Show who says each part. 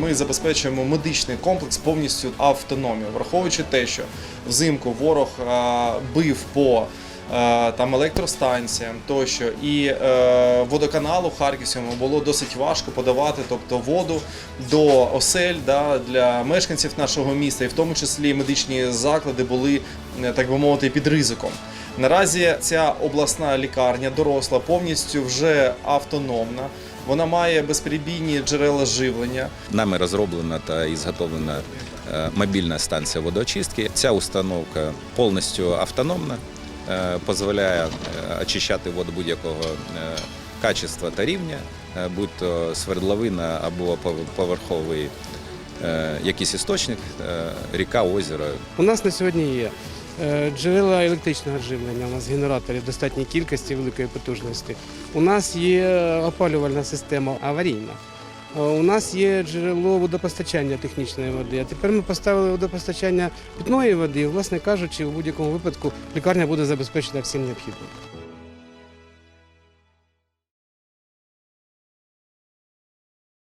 Speaker 1: Ми забезпечуємо медичний комплекс повністю автономію, враховуючи те, що взимку ворог бив по там електростанціям тощо, і е, водоканалу Харківському було досить важко подавати, тобто воду до осель да, для мешканців нашого міста, і в тому числі медичні заклади були е, так би мовити під ризиком. Наразі ця обласна лікарня доросла повністю вже автономна. Вона має безперебійні джерела живлення.
Speaker 2: Нами розроблена та і зготовлена е, мобільна станція водоочистки. Ця установка повністю автономна, е, дозволяє е, очищати воду будь-якого качества та рівня, е, будь то свердловина або поверховий якийсь істочник, ріка, озеро,
Speaker 3: У нас на сьогодні є джерела електричного живлення, у нас генераторів достатньої кількості великої потужності. У нас є опалювальна система аварійна. Е, У нас є джерело водопостачання технічної води. А тепер ми поставили водопостачання питної води. Власне кажучи, у будь-якому випадку лікарня буде забезпечена всім необхідним.